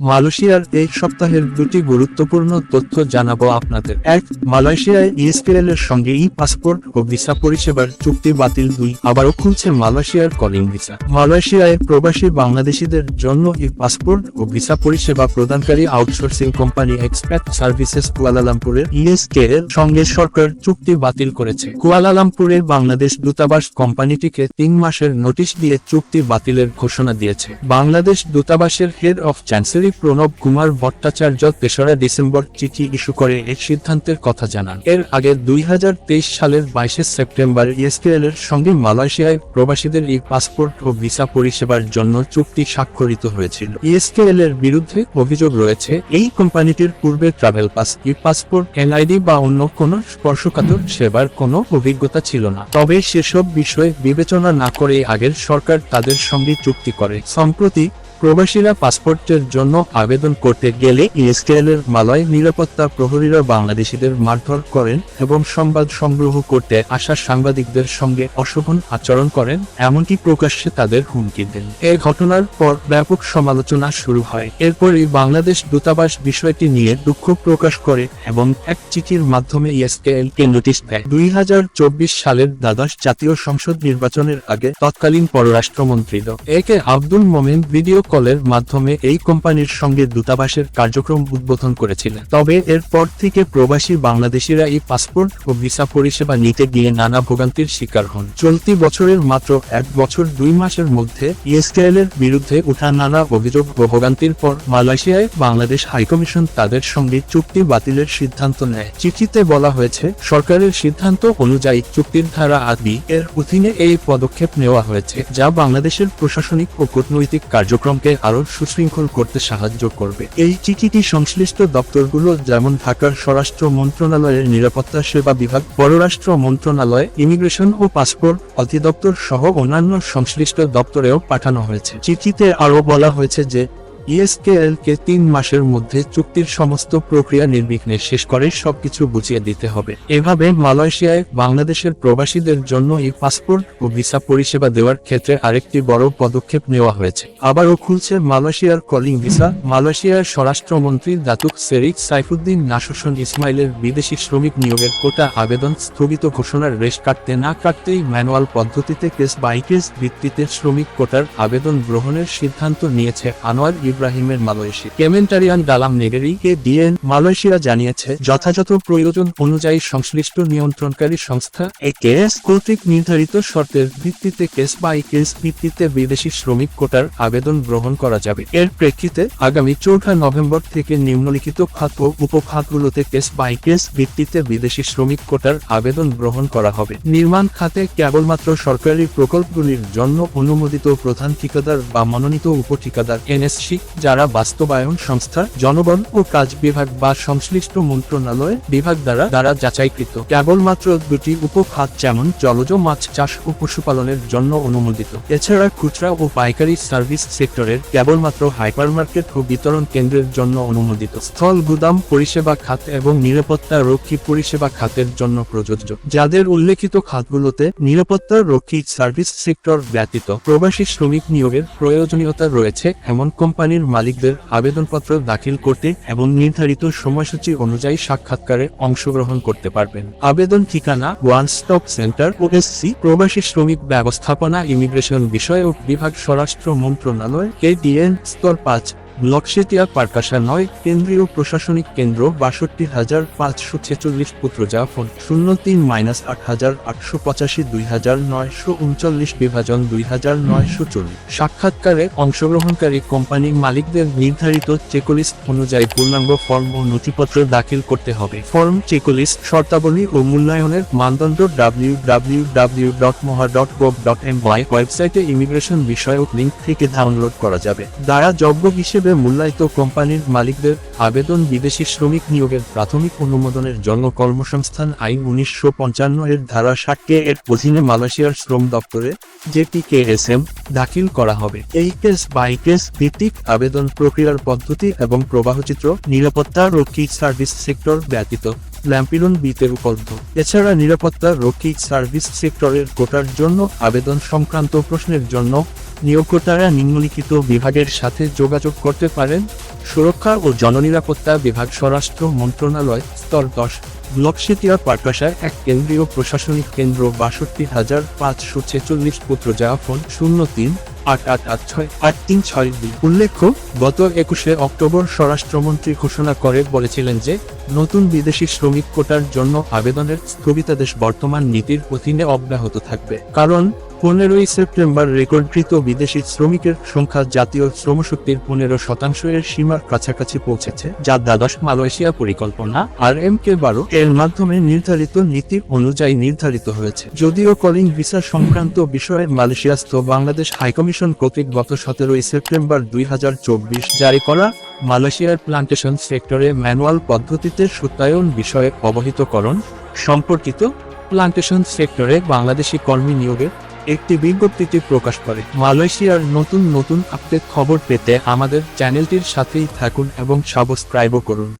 মালয়েশিয়ার এই সপ্তাহের দুটি গুরুত্বপূর্ণ তথ্য জানাব আপনাদের। এক, মালয়েশিয়ায় ইএসপিএল এর সঙ্গে ই পাসপোর্ট ও ভিসা পরিষেবার চুক্তি বাতিল। দুই, আবারও খুলছে মালয়েশিয়ার কলিং ভিসা। মালয়েশিয়ায় প্রবাসী বাংলাদেশিদের জন্য ই পাসপোর্ট ও ভিসা পরিষেবা প্রদানকারী আউটসোর্সিং কোম্পানি এক্সপ্যাট সার্ভিসেস কুয়ালালামপুরের ইএসকে এর সঙ্গে সরকার চুক্তি বাতিল করেছে। কুয়ালালামপুরের বাংলাদেশ দূতাবাস কোম্পানিটিকে তিন মাসের নোটিশ দিয়ে চুক্তি বাতিলের ঘোষণা দিয়েছে। বাংলাদেশ দূতাবাসের head of chancery Pranab Kumar Bhattacharya তেসরা ডিসেম্বর চিঠি ইস্যু করে এই সিদ্ধান্তের কথা জানান। এর আগে দুই সালের বাইশে সেপ্টেম্বর ইএসকেএল এর সঙ্গে মালয়েশিয়ায় প্রবাসীদের ই পাসপোর্ট ও ভিসা পরিষেবার জন্য চুক্তি স্বাক্ষরিত হয়েছিল। ইএসকেএল এর বিরুদ্ধে অভিযোগ রয়েছে, এই কোম্পানিটির পূর্বে travel pass, E passport, NID বা অন্য কোনো স্পর্শকাতর সেবার কোনো অভিজ্ঞতা ছিল না। তবে সেসব বিষয়ে বিবেচনা না করে আগের সরকার তাদের সঙ্গে চুক্তি করে। সম্প্রতি প্রবাসীরা পাসপোর্টের জন্য আবেদন করতে গেলে ইএসকেএল এর মালয় নিরাপত্তা প্রহরীরা বাংলাদেশিদের মারধর করেন এবং সংবাদ সংগ্রহ করতে আসা সাংবাদিকদের সঙ্গে অশোভন আচরণ করেন এমনকি প্রকাশ্যে তাদের হুমকি দেন। এই ঘটনার পর ব্যাপক সমালোচনা শুরু হয়। এরপরই বাংলাদেশ দূতাবাস বিষয়টি নিয়ে দুঃখ প্রকাশ করে এবং এক চিঠির মাধ্যমে ইএসকেএল কে নোটিশ দেয়। দুই হাজার চব্বিশ সালের দ্বাদশ জাতীয় সংসদ নির্বাচনের আগে তৎকালীন পররাষ্ট্রমন্ত্রী. এ কে আব্দুল মোমেন ভিডিও কলের মাধ্যমে এই কোম্পানির সঙ্গে দূতাবাসের কার্যক্রম উদ্বোধন করেছিলেন। তবে এরপর থেকে প্রবাসী বাংলাদেশিরা এই পাসপোর্ট ও ভিসা পরিষেবা নিতে গিয়ে নানা ভোগান্তির শিকার হন। চলতি বছরের মাত্র এক বছর দুই মাসের মধ্যে ইএসকেএল এর বিরুদ্ধে ওঠা নানা অভিযোগ ও ভোগান্তির পর মালয়েশিয়ায় বাংলাদেশ হাইকমিশন তাদের সঙ্গে চুক্তি বাতিলের সিদ্ধান্ত নেয়। চিঠিতে বলা হয়েছে, সরকারের সিদ্ধান্ত অনুযায়ী চুক্তির ধারা আদি এর অধীনে এই পদক্ষেপ নেওয়া হয়েছে, যা বাংলাদেশের প্রশাসনিক ও কূটনৈতিক কার্যক্রমকে আরও সুশৃঙ্খল করতে সাহায্য করবে। এই চিঠিটি সংশ্লিষ্ট দপ্তরগুলো যেমন ঢাকার স্বরাষ্ট্র মন্ত্রণালয়ের নিরাপত্তা সেবা বিভাগ, পররাষ্ট্র মন্ত্রণালয়, ইমিগ্রেশন ও পাসপোর্ট অধিদপ্তর সহ অন্যান্য সংশ্লিষ্ট দপ্তরেও পাঠানো হয়েছে। চিঠিতে আরও বলা হয়েছে যে ইএসকেএল কে তিন মাসের মধ্যে চুক্তির সমস্ত প্রক্রিয়া নির্বিঘ্নে শেষ করে, সবকিছু বুঝিয়ে দিতে হবে। এভাবে মালয়েশিয়ায় বাংলাদেশের প্রবাসীদের জন্য এই পাসপোর্ট ও ভিসা পরিষেবা দেওয়ার ক্ষেত্রে আরেকটি বড় পদক্ষেপ নেওয়া হয়েছে। আবারও খুলছে মালয়েশিয়ার কলিং ভিসা। মালয়েশিয়ার স্বরাষ্ট্রমন্ত্রী দাতুক সেরিক সাইফুদ্দিন নাসুসন ইসমাইলের বিদেশি শ্রমিক নিয়োগের কোটা আবেদন স্থগিত ঘোষণার রেশ কাটতে না কাটতেই ম্যানুয়াল পদ্ধতিতে কেস বাই কেস ভিত্তিতে শ্রমিক কোটার আবেদন গ্রহণের সিদ্ধান্ত নিয়েছে আনোয়ার ইব্রাহিমের Malaysia কেমেন্টারিয়ান dalam Negeri K DN Malaysia জানিয়েছে, যথাযথ প্রয়োজন অনুযায়ী সংশ্লিষ্ট নিয়ন্ত্রণকারী সংস্থা এ কেএস কর্তৃক নির্ধারিত শর্তের ভিত্তিতে কেস বাই কেস ভিত্তিতে বিদেশি শ্রমিক কোটার আবেদন গ্রহণ করা যাবে। এর প্রেক্ষিতে আগামী চৌঠা নভেম্বর থেকে নিম্নলিখিত খাত ও উপখাতগুলোতে কেস বাই কেস ভিত্তিতে বিদেশি শ্রমিক কোটার আবেদন গ্রহণ করা হবে। নির্মাণ খাতে কেবলমাত্র সরকারি প্রকল্পগুলির জন্য অনুমোদিত প্রধান ঠিকাদার বা মনোনীত উপঠিকাদার এনএসসি যারা বাস্তবায়ন সংস্থা জনগণ ও কাজ বিভাগ বা সংশ্লিষ্ট মন্ত্রণালয় বিভাগ দ্বারা দ্বারা যাচাইকৃত। কেবলমাত্র দুটি উপখাত যেমন জলজ মাছ চাষ ও পশুপালনের জন্য অনুমোদিত। এছাড়া খুচরা ও পাইকারি সার্ভিস সেক্টরের কেবলমাত্র হাইপারমার্কেট ও বিতরণ কেন্দ্রের জন্য অনুমোদিত। স্থল গুদাম পরিষেবা খাত এবং নিরাপত্তা রক্ষী পরিষেবা খাতের জন্য প্রযোজ্য। যাদের উল্লেখিত খাতগুলোতে নিরাপত্তা রক্ষী সার্ভিস সেক্টর ব্যতীত প্রবাসী শ্রমিক নিয়োগের প্রয়োজনীয়তা রয়েছে, এমন কোম্পানির মালিকদের আবেদনপত্র দাখিল করতে এবং নির্ধারিত সময়সূচি অনুযায়ী সাক্ষাৎকারে অংশগ্রহণ করতে পারবেন। আবেদন ঠিকানা ওয়ান স্টপ সেন্টার ওএসসি প্রবাসী শ্রমিক ব্যবস্থাপনা ইমিগ্রেশন বিষয়ক বিভাগ স্বরাষ্ট্র মন্ত্রণালয় কেডিএন স্তর পাঁচ ব্লকশেটিয়া পারকাশা নয়, কেন্দ্রীয় প্রশাসনিক কেন্দ্র বাষট্টি হাজার পাঁচশো ছেচল্লিশ পুত্রজা ফোন শূন্য তিন মাইনাস আট হাজার আটশো পঁচাশি দুই হাজার নয়শো উনচল্লিশ বিভাজন দুই হাজার নয়শো চল্লিশ। সাক্ষাৎকারে অংশগ্রহণকারী কোম্পানি মালিকদের নির্ধারিত চেকলিস্ট অনুযায়ী পূর্ণাঙ্গ ফর্ম ও নথিপত্র দাখিল করতে হবে। ফর্ম, চেকলিস্ট, শর্তাবলী ও মূল্যায়নের মানদণ্ড ডাব্লিউ ডাব্লিউ ডাব্লিউ ডট মহা dot gov dot M Y ওয়েবসাইটে ইমিগ্রেশন বিষয়ক লিঙ্ক থেকে ডাউনলোড করা যাবে। দ্বারা যোগ্য হিসেবে মূল্যায়িত কোম্পানির মালিকদের আবেদন বিদেশি শ্রমিক নিয়োগের প্রাথমিক অনুমোদনের জন্য কর্মসংস্থান আইন উনিশশো পঞ্চান্ন এর ধারা ষাট কে এর অধীনে মালয়েশিয়ার শ্রম দপ্তরে জেপিকেএসএম দাখিল করা হবে। এই কেস বাই কেস ভিত্তিক আবেদন প্রক্রিয়ার পদ্ধতি এবং প্রবাহচিত্র নিরাপত্তা রক্ষী সার্ভিস সেক্টর ব্যতীত ল্যাম্পিলন বিতে উপলব্ধ। এছাড়া নিরাপত্তা রক্ষী সার্ভিস সেক্টরের কোটার জন্য আবেদন সংক্রান্ত প্রশ্নের জন্য নিয়োগকর্তারা নিম্নলিখিত বিভাগের সাথে যোগাযোগ করতে পারেন। সুরক্ষা ও জননিরাপত্তা বিভাগ স্বরাষ্ট্র মন্ত্রণালয় স্তর দশ ব্লক সেতিয়া পাটকাশায় এক কেন্দ্রীয় প্রশাসনিক কেন্দ্র বাষট্টি হাজার পাঁচশো ছেচল্লিশ পুত্র যা ফোন শূন্য তিন আট আট আট ছয় আট তিন ছয় দুই। উল্লেখ্য, গত একুশে অক্টোবর স্বরাষ্ট্রমন্ত্রী ঘোষণা করে বলেছিলেন যে, নতুন বিদেশি শ্রমিক কোটার জন্য আবেদনের স্থগিতাদেশ বর্তমান নীতির অধীনে অব্যাহত থাকবে। কারণ পনেরোই সেপ্টেম্বর রেকর্ডকৃত বিদেশি শ্রমিকের সংখ্যা জাতীয় শ্রমশক্তির পনেরো শতাংশ এর সীমার কাছাকাছি পৌঁছেছে, যা দ্বাদশ মালয়েশিয়া পরিকল্পনা আর এম কে বারো এর মাধ্যমে নির্ধারিত নীতি অনুযায়ী নির্ধারিত হয়েছে। যদিও কলিং ভিসা সংক্রান্ত বিষয়ে মালয়েশিয়াস্থ বাংলাদেশ হাইকমিশন কর্তৃক গত সতেরোই সেপ্টেম্বর দুই হাজার চব্বিশ জারি করা মালয়েশিয়ার প্লান্টেশন সেক্টরে ম্যানুয়াল পদ্ধতিতে সত্যায়ন বিষয়ে অবহিতকরণ সম্পর্কিত প্লান্টেশন সেক্টরে বাংলাদেশি কর্মী নিয়োগের একটি বিজ্ঞপ্তিটি প্রকাশ করে। মালয়েশিয়ার নতুন নতুন আপডেট খবর পেতে আমাদের চ্যানেলটির সাথেই থাকুন এবং সাবস্ক্রাইবও করুন।